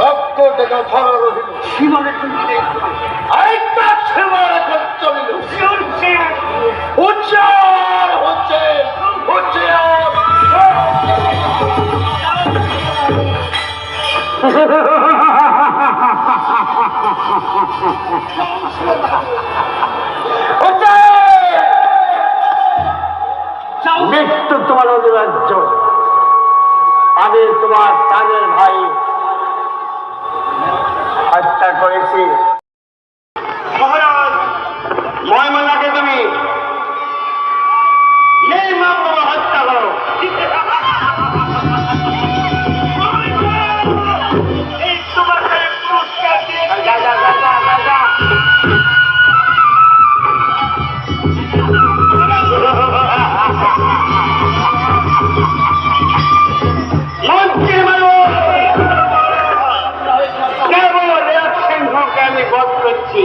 রক্ত টাকা ধরা রহিল তুমি আরেকটা সেবার এখন চলিল উচ্চার হচ্ছে উচ্চার মৃত্যু তোমার অনিবার্য আমি তোমার প্রাণের ভাই। হত্যা করেছি। মহারাজ ময়মনাকে তুমি হত্যা করো। যা, যা, যা, আমি বধ করছি।